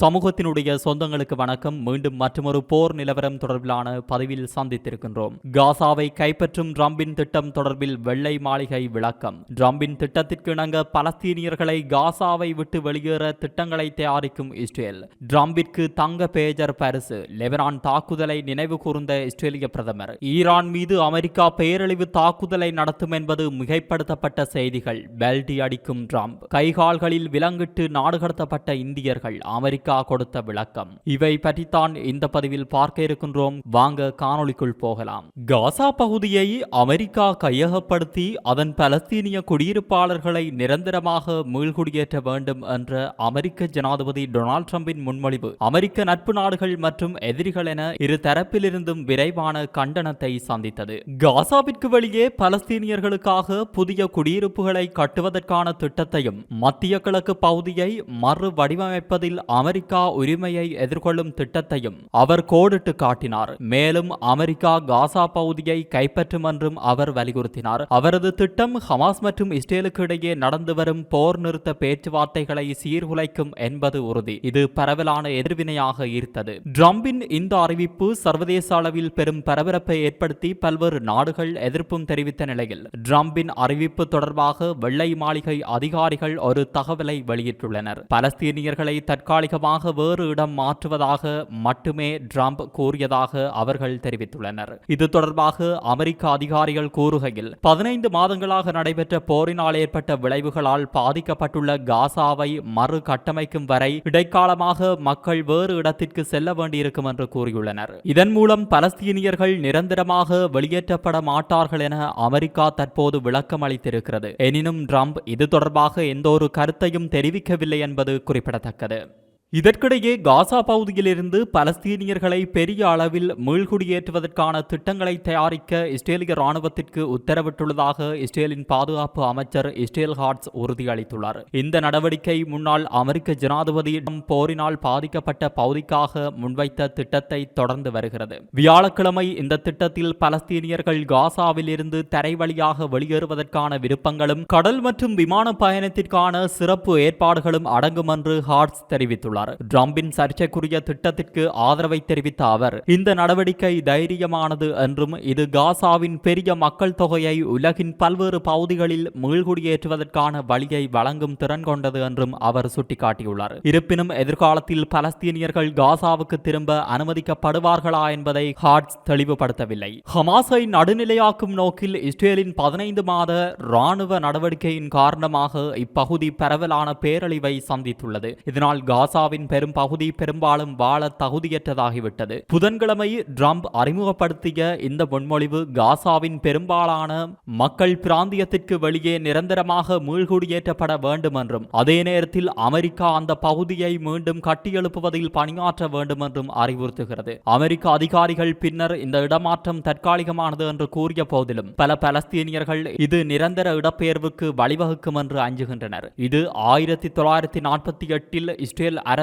சமூகத்தினுடைய சொந்தங்களுக்கு வணக்கம். மீண்டும் மற்றொரு போர் நிலவரம் தொடர்பிலான பதிவில் சந்தித்திருக்கின்றோம். காசாவை கைப்பற்றும் ட்ரம்பின் திட்டம் தொடர்பில் வெள்ளை மாளிகை விளக்கம். ட்ரம்பின் திட்டத்திற்கு இணங்க பலஸ்தீனியர்களை காசாவை விட்டு வெளியேற திட்டங்களை தயாரிக்கும் இஸ்ரேல். ட்ரம்பிற்கு தங்க பேஜர் பரிசு. லெபனான் தாக்குதலை நினைவு கூர்ந்த இஸ்ரேலிய பிரதமர். ஈரான் மீது அமெரிக்கா பேரழிவு தாக்குதலை நடத்தும் என்பது மிகைப்படுத்தப்பட்ட செய்திகள். பெல்டி அடிக்கும் ட்ரம்ப். கைகால்களில் விலங்கிட்டு நாடுகடத்தப்பட்ட இந்தியர்கள். அமெரிக்க அமெரிக்கா கொடுத்த விளக்கம். இவை பற்றித்தான் இந்த பதிவில் பார்க்க இருக்கின்றோம். வாங்க காணொளிக்குள் போகலாம். காசா பகுதியை அமெரிக்கா கையகப்படுத்தி அதன் பலஸ்தீனிய குடியிருப்பாளர்களை நிரந்தரமாக மீள்குடியேற்ற வேண்டும் என்ற அமெரிக்க ஜனாதிபதி டொனால்ட் ட்ரம்பின் முன்மொழிவு அமெரிக்க நட்பு நாடுகள் மற்றும் எதிரிகள் என இரு தரப்பிலிருந்தும் விரைவான கண்டனத்தை சந்தித்தது. காசாவிற்கு வெளியே பலஸ்தீனியர்களுக்காக புதிய குடியிருப்புகளை கட்டுவதற்கான திட்டத்தையும் மத்திய கிழக்கு பகுதியை மறு வடிவமைப்பதில் அமெரிக்க உரிமையை எதிர்கொள்ளும் திட்டத்தையும் அவர் கோடிட்டு காட்டினார். மேலும் அமெரிக்கா காசா பகுதியை கைப்பற்றும் என்றும் அவர் வலியுறுத்தினார். அவரது திட்டம் ஹமாஸ் மற்றும் இஸ்ரேலுக்கு இடையே நடந்து வரும் போர் நிறுத்த பேச்சுவார்த்தைகளை சீர்குலைக்கும் என்பது உறுதி. இது பரவலான எதிர்வினையாக ஈர்த்தது. ட்ரம்பின் இந்த அறிவிப்பு சர்வதேச அளவில் பெரும் பரபரப்பை ஏற்படுத்தி பல்வேறு நாடுகள் எதிர்ப்பும் தெரிவித்த நிலையில் ட்ரம்பின் அறிவிப்பு தொடர்பாக வெள்ளை மாளிகை அதிகாரிகள் ஒரு தகவலை வெளியிட்டுள்ளனர். பலஸ்தீனியர்களை தற்காலிக தற்காலிகமாக வேறு இடம் மாற்றுவதாக மட்டுமே ட்ரம்ப் கூறியதாக அவர்கள் தெரிவித்துள்ளனர். இது தொடர்பாக அமெரிக்க அதிகாரிகள் கூறுகையில் பதினைந்து மாதங்களாக நடைபெற்ற போரினால் ஏற்பட்ட விளைவுகளால் பாதிக்கப்பட்டுள்ள காசாவை மறு கட்டமைக்கும் வரை இடைக்காலமாக மக்கள் வேறு இடத்திற்கு செல்ல வேண்டியிருக்கும் என்று கூறியுள்ளனர். இதன் மூலம் பலஸ்தீனியர்கள் நிரந்தரமாக வெளியேற்றப்பட மாட்டார்கள் என அமெரிக்கா தற்போது விளக்கம் அளித்திருக்கிறது. எனினும் ட்ரம்ப் இது தொடர்பாக எந்த ஒரு கருத்தையும் தெரிவிக்கவில்லை என்பது குறிப்பிடத்தக்கது. இதற்கிடையே காசா பகுதியிலிருந்து பலஸ்தீனியர்களை பெரிய அளவில் மீள்குடியேற்றுவதற்கான திட்டங்களை தயாரிக்க இஸ்ரேலிய ராணுவத்திற்கு உத்தரவிட்டுள்ளதாக இஸ்ரேலின் பாதுகாப்பு அமைச்சர் இஸ்ரேல் ஹார்ட்ஸ் உறுதியளித்துள்ளார். இந்த நடவடிக்கை முன்னாள் அமெரிக்க ஜனாதிபதியிடம் போரினால் பாதிக்கப்பட்ட பகுதிக்காக முன்வைத்த திட்டத்தை தொடர்ந்து வருகிறது. வியாழக்கிழமை இந்த திட்டத்தில் பலஸ்தீனியர்கள் காசாவிலிருந்து தரை வழியாக வெளியேறுவதற்கான விருப்பங்களும் கடல் மற்றும் விமான பயணத்திற்கான சிறப்பு ஏற்பாடுகளும் அடங்கும் என்று ஹார்ட்ஸ் தெரிவித்துள்ளார். கூறியுள்ளார். டிரம்பின் சர்ச்சைக்குரிய திட்டத்திற்கு ஆதரவை தெரிவித்த அவர் இந்த நடவடிக்கை தைரியமானது என்றும் இது காசாவின் பெரிய மக்கள் தொகையை உலகின் பல்வேறு பகுதிகளில் மீள்குடியேற்றுவதற்கான வழியை வழங்கும் திறன் கொண்டது என்றும் அவர் சுட்டிக்காட்டியுள்ளார். இருப்பினும் எதிர்காலத்தில் பலஸ்தீனியர்கள் காசாவுக்கு திரும்ப அனுமதிக்கப்படுவார்களா என்பதை ஹார்ட்ஸ் தெளிவுபடுத்தவில்லை. ஹமாஸை நடுநிலையாக்கும் நோக்கில் இஸ்ரேலின் பதினைந்து மாத ராணுவ நடவடிக்கையின் காரணமாக இப்பகுதி பரவலான பேரழிவை சந்தித்துள்ளது. இதனால் காசாவில் ஐரோப்பாவின் பெரும் பகுதி பெரும்பாலும் வாழ தகுதியற்றதாகிவிட்டது. புதன்கிழமை ட்ரம்ப் அறிமுகப்படுத்திய இந்த முன்மொழிவு காசாவின் பெரும்பாலான மக்கள் பிராந்தியத்திற்கு வெளியே நிரந்தரமாக மீள்குடியேற்றப்பட வேண்டும் என்றும் அதே நேரத்தில் அமெரிக்கா அந்த பகுதியை மீண்டும் கட்டியெழுப்புவதில் பணியாற்ற வேண்டும் என்றும் அறிவுறுத்துகிறது. அமெரிக்க அதிகாரிகள் பின்னர் இந்த இடமாற்றம் தற்காலிகமானது என்று கூறிய போதிலும் பல பலஸ்தீனியர்கள் இது நிரந்தர இடப்பெயர்வுக்கு வழிவகுக்கும் என்று அஞ்சுகின்றனர். இது ஆயிரத்தி தொள்ளாயிரத்தி நாற்பத்தி எட்டில் இஸ்ரேல் அரசு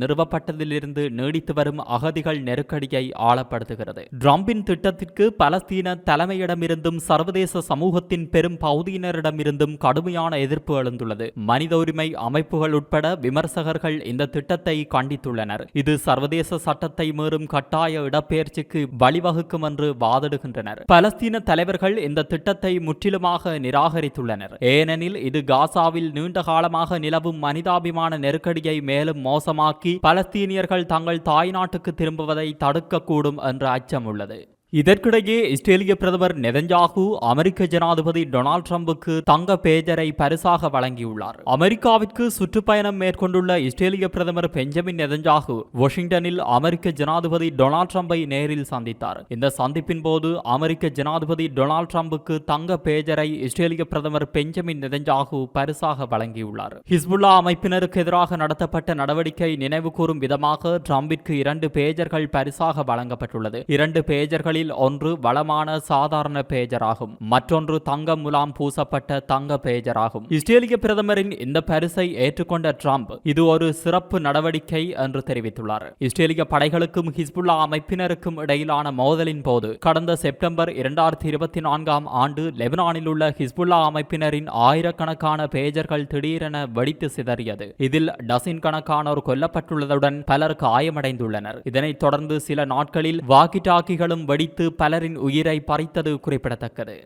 நிறுவப்பட்டதிலிருந்து நீடித்து வரும் அகதிகள் நெருக்கடியை ஆழப்படுத்துகிறது. டிரம்பின் திட்டத்திற்கு பலஸ்தீன தலைமையிடமிருந்தும் சர்வதேச சமூகத்தின் பெரும் பகுதியினரிடமிருந்தும் கடுமையான எதிர்ப்பு எழுந்துள்ளது. மனித உரிமை அமைப்புகள் உட்பட விமர்சகர்கள் இந்த திட்டத்தை கண்டித்துள்ளனர். இது சர்வதேச சட்டத்தை மீறும் கட்டாய இடப்பெயர்ச்சிக்கு வழிவகுக்கும் என்று வாதிடுகின்றனர். பலஸ்தீன தலைவர்கள் இந்த திட்டத்தை முற்றிலுமாக நிராகரித்துள்ளனர். ஏனெனில் இது காசாவில் நீண்ட காலமாக நிலவும் மனிதாபிமான நெருக்கடியை மேலும் மோசமாக்கி பலஸ்தீனியர்கள் தங்கள் தாய்நாட்டுக்கு திரும்புவதை தடுக்கக்கூடும் என்ற அச்சம் உள்ளது. இதற்கிடையே இஸ்ரேலிய பிரதமர் நெதஞ்சாகு அமெரிக்க ஜனாதிபதி டொனால்ட் ட்ரம்புக்கு தங்க பேஜரை பரிசாக வழங்கியுள்ளார். அமெரிக்காவிற்கு சுற்றுப்பயணம் மேற்கொண்டுள்ள இஸ்ரேலிய பிரதமர் பெஞ்சமின் நெதஞ்சாகு வாஷிங்டனில் அமெரிக்க ஜனாதிபதி டொனால்ட் ட்ரம்பை நேரில் சந்தித்தார். இந்த சந்திப்பின் போது அமெரிக்க ஜனாதிபதி டொனால்ட் ட்ரம்புக்கு தங்க பேஜரை இஸ்ரேலிய பிரதமர் பெஞ்சமின் நெதஞ்சாகு பரிசாக வழங்கியுள்ளார். ஹிஸ்புல்லா அமைப்பினருக்கு எதிராக நடத்தப்பட்ட நடவடிக்கை நினைவு கூறும் விதமாக ட்ரம்பிற்கு இரண்டு பேஜர்கள் பரிசாக வழங்கப்பட்டுள்ளது. இரண்டு பேஜர்களில் பேஜர்களில் ஒன்று வளமான சாதாரண பேஜராகும் மற்றொன்று தங்க முலாம் பூசப்பட்ட தங்க பேஜராகும். இஸ்ரேலிய பிரதமரின் இந்த பரிசை ஏற்றுக்கொண்ட டிரம்ப் இது ஒரு சிறப்பு நடவடிக்கை என்று தெரிவித்துள்ளார். இஸ்ரேலிய படைகளுக்கும் ஹிஸ்புல்லா அமைப்பினருக்கும் இடையிலான மோதலின் போது கடந்த செப்டம்பர் இரண்டாயிரத்தி இருபத்தி நான்காம் ஆண்டு லெபனானில் உள்ள ஹிஸ்புல்லா அமைப்பினரின் ஆயிரக்கணக்கான பேஜர்கள் திடீரென வெடித்து சிதறியது. இதில் டசின் கணக்கானோர் கொல்லப்பட்டுள்ளதுடன் பலர் காயமடைந்துள்ளனர். இதனைத் தொடர்ந்து சில நாட்களில் வாக்கி டாக்கிகளும் வெடி வெடித்து பலரின் உயிரை பறித்தது குறிப்பிடத்தக்கது.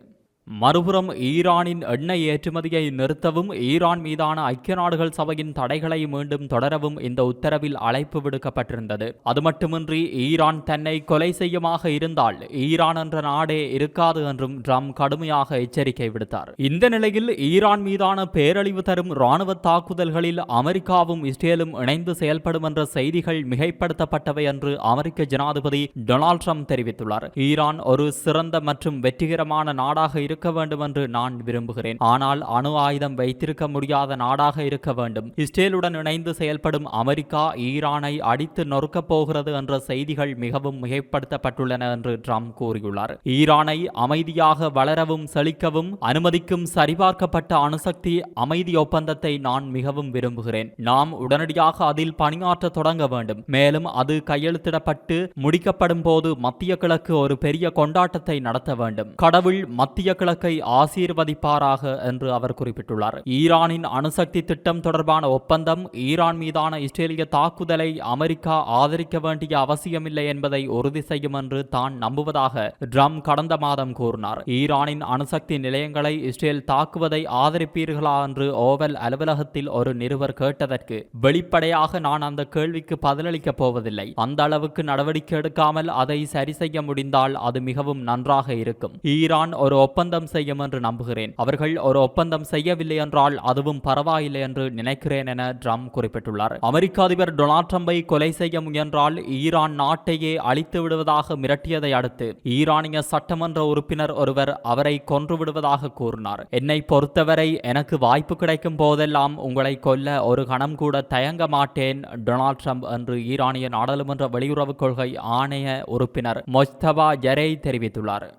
மறுபுறம் ஈரானின் எண்ணெய் ஏற்றுமதியை நிறுத்தவும் ஈரான் மீதான ஐக்கிய நாடுகள் சபையின் தடைகளை மீண்டும் தொடரவும் இந்த உத்தரவில் அழைப்பு விடுக்கப்பட்டிருந்தது. அது மட்டுமின்றி ஈரான் தன்னை கொலை செய்யுமாக இருந்தால் ஈரான் என்ற நாடே இருக்காது என்றும் ட்ரம்ப் கடுமையாக எச்சரிக்கை விடுத்தார். இந்த நிலையில் ஈரான் மீதான பேரழிவு தரும் ராணுவ தாக்குதல்களில் அமெரிக்காவும் இஸ்ரேலும் இணைந்து செயல்படும் என்ற செய்திகள் மிகைப்படுத்தப்பட்டவை என்று அமெரிக்க ஜனாதிபதி டொனால்ட் ட்ரம்ப் தெரிவித்துள்ளார். ஈரான் ஒரு சிறந்த மற்றும் வெற்றிகரமான நாடாக இருக்க வேண்டும் என்று நான் விரும்புகிறேன். ஆனால் அணு ஆயுதம் வைத்திருக்க முடியாத நாடாக இருக்க வேண்டும். இஸ்ரேலுடன் இணைந்து செயல்படும் அமெரிக்கா ஈரானை அடித்து நொறுக்கப் போகிறது என்ற செய்திகள் மிகவும் மிகைப்படுத்தப்பட்டுள்ளன என்று ட்ரம்ப் கூறியுள்ளார். ஈரானை அமைதியாக வளரவும் செழிக்கவும் அனுமதிக்கும் சரிபார்க்கப்பட்ட அணுசக்தி அமைதி ஒப்பந்தத்தை நான் மிகவும் விரும்புகிறேன். நாம் உடனடியாக அதில் பணியாற்ற தொடங்க வேண்டும். மேலும் அது கையெழுத்திடப்பட்டு முடிக்கப்படும் போது மத்திய கிழக்கு ஒரு பெரிய கொண்டாட்டத்தை நடத்த வேண்டும். கடவுள் மத்திய கிழக்கை ஆசீர்வதிப்பாராக என்று அவர் குறிப்பிட்டுள்ளார். ஈரானின் அணுசக்தி திட்டம் தொடர்பான ஒப்பந்தம் ஈரான் மீதான இஸ்ரேலிய தாக்குதலை அமெரிக்கா ஆதரிக்க வேண்டிய அவசியமில்லை என்பதை உறுதி செய்யும் என்று தான் நம்புவதாக ட்ரம் கடந்த மாதம் கூறினார். ஈரானின் அணுசக்தி நிலையங்களை இஸ்ரேல் தாக்குவதை ஆதரிப்பீர்களா என்று ஓவல் அலுவலகத்தில் ஒரு நிருபர் கேட்டதற்கு வெளிப்படையாக நான் அந்த கேள்விக்கு பதிலளிக்கப் போவதில்லை. அந்த அளவுக்கு நடவடிக்கை எடுக்காமல் அதை சரி செய்ய முடிந்தால் அது மிகவும் நன்றாக இருக்கும். ஈரான் ஒரு ஒப்பந்தம் செய்யும் என்று நம்புகிறேன். அவர்கள் ஒரு ஒப்பந்தம் செய்யவில்லை என்றால் அதுவும் பரவாயில்லை என்று நினைக்கிறேன் என ட்ரம்ப் குறிப்பிட்டுள்ளார். அமெரிக்க அதிபர் டொனால்ட் ட்ரம்பை கொலை செய்ய முயன்றால் ஈரான் நாட்டையே அழித்து விடுவதாக மிரட்டியதை அடுத்து ஈரானிய சட்டமன்ற உறுப்பினர் ஒருவர் அவரை கொன்று விடுவதாக கூறினார். என்னை பொறுத்தவரை எனக்கு வாய்ப்பு கிடைக்கும் போதெல்லாம் உங்களை கொல்ல ஒரு கணம் கூட தயங்க மாட்டேன் டொனால்ட் ட்ரம்ப் என்று ஈரானிய நாடாளுமன்ற வெளியுறவு கொள்கை ஆணைய உறுப்பினர் மொஸ்தபா ஜரே தெரிவித்துள்ளார்.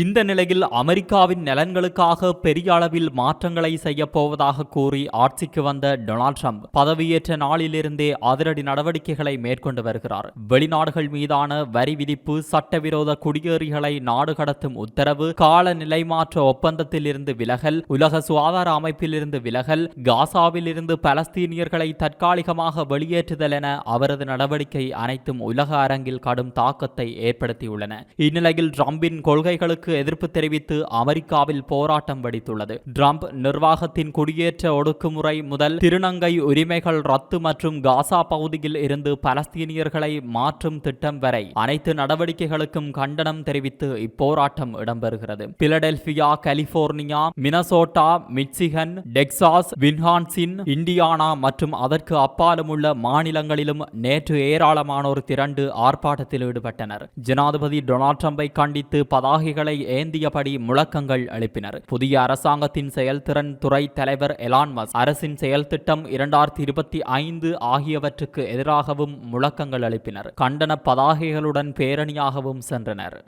இந்த நிலையில் அமெரிக்காவின் நலன்களுக்காக பெரிய அளவில் மாற்றங்களை செய்யப்போவதாக கூறி ஆட்சிக்கு வந்த டொனால்ட் ட்ரம்ப் பதவியேற்ற நாளிலிருந்தே அதிரடி நடவடிக்கைகளை மேற்கொண்டு வருகிறார். வெளிநாடுகள் மீதான வரி விதிப்பு சட்டவிரோத குடியேறிகளை நாடு கடத்தும் உத்தரவு கால நிலைமாற்ற ஒப்பந்தத்திலிருந்து விலகல் உலக சுகாதார அமைப்பிலிருந்து விலகல் காசாவிலிருந்து பலஸ்தீனியர்களை தற்காலிகமாக வெளியேற்றுதல் என அவரது நடவடிக்கை அனைத்தும் உலக அரங்கில் கடும் தாக்கத்தை ஏற்படுத்தியுள்ளன. இந்நிலையில் ட்ரம்பின் கொள்கைகளுக்கு இதற்கு எதிர்ப்பு தெரிவித்து அமெரிக்காவில் போராட்டம் வெடித்துள்ளது. ட்ரம்ப் நிர்வாகத்தின் குடியேற்ற ஒடுக்குமுறை முதல் திருநங்கை உரிமைகள் ரத்து மற்றும் காசா பகுதியில் இருந்து பலஸ்தீனியர்களை மாற்றும் திட்டம் வரை அனைத்து நடவடிக்கைகளுக்கும் கண்டனம் தெரிவித்து இப்போராட்டம் இடம்பெறுகிறது. Philadelphia California Minnesota Michigan Texas Wisconsin Indiana மற்றும் அதற்கு அப்பாலும் உள்ள மாநிலங்களிலும் நேற்று ஏராளமானோர் திரண்டு ஆர்ப்பாட்டத்தில் ஈடுபட்டனர். ஜனாதிபதி டொனால்ட் ட்ரம்பை கண்டித்து பதாகைகளை கொடிகளை ஏந்தியபடி முழக்கங்கள் எழுப்பினர். புதிய அரசாங்கத்தின் செயல்திறன் துறை தலைவர் எலான்மஸ் அரசின் செயல் திட்டம் இரண்டாயிரத்தி இருபத்தி ஐந்து ஆகியவற்றுக்கு எதிராகவும் முழக்கங்கள் எழுப்பினர். கண்டன பதாகைகளுடன் பேரணியாகவும் சென்றனர்.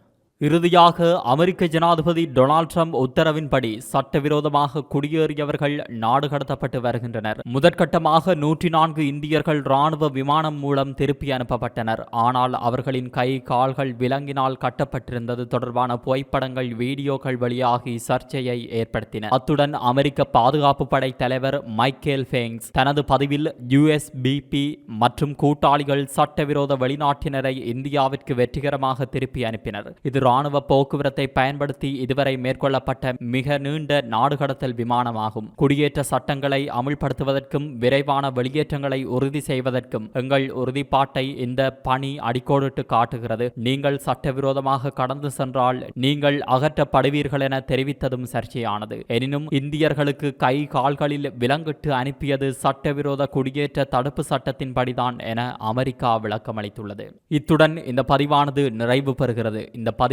இறுதியாக அமெரிக்க ஜனாதிபதி டொனால்ட் ட்ரம்ப் உத்தரவின்படி சட்டவிரோதமாக குடியேறியவர்கள் நாடு கடத்தப்பட்டு வருகின்றனர். முதற்கட்டமாக நூற்றி நான்கு இந்தியர்கள் ராணுவ விமானம் மூலம் திருப்பி அனுப்பப்பட்டனர். ஆனால் அவர்களின் கை கால்கள் விலங்கினால் கட்டப்பட்டிருந்தது தொடர்பான புகைப்படங்கள் வீடியோக்கள் வழியாகி சர்ச்சையை ஏற்படுத்தின. அத்துடன் அமெரிக்க பாதுகாப்பு படை தலைவர் மைக்கேல் ஃபேங்ஸ் தனது பதிவில் யுஎஸ்பிபி மற்றும் கூட்டாளிகள் சட்டவிரோத வெளிநாட்டினரை இந்தியாவிற்கு வெற்றிகரமாக திருப்பி அனுப்பினர். இது ராணுவ போக்குவரத்தை பயன்படுத்தி இதுவரை மேற்கொள்ளப்பட்ட மிக நீண்ட நாடு கடத்தல் விமானமாகும். குடியேற்ற சட்டங்களை அமுல்படுத்துவதற்கும் விரைவான வெளியேற்றங்களை உறுதி செய்வதற்கும் எங்கள் உறுதிப்பாட்டை இந்த பணி அடிக்கோடிட்டு காட்டுகிறது. நீங்கள் சட்டவிரோதமாக கடந்து சென்றால் நீங்கள் அகற்றப்படுவீர்கள் என தெரிவித்ததும் சர்ச்சையானது. எனினும் இந்தியர்களுக்கு கை கால்களில் விலங்கிட்டு அனுப்பியது சட்டவிரோத குடியேற்ற தடுப்பு சட்டத்தின்படிதான் என அமெரிக்கா விளக்கமளித்துள்ளது. இத்துடன் இந்த பதிவானது நிறைவு பெறுகிறது. இந்த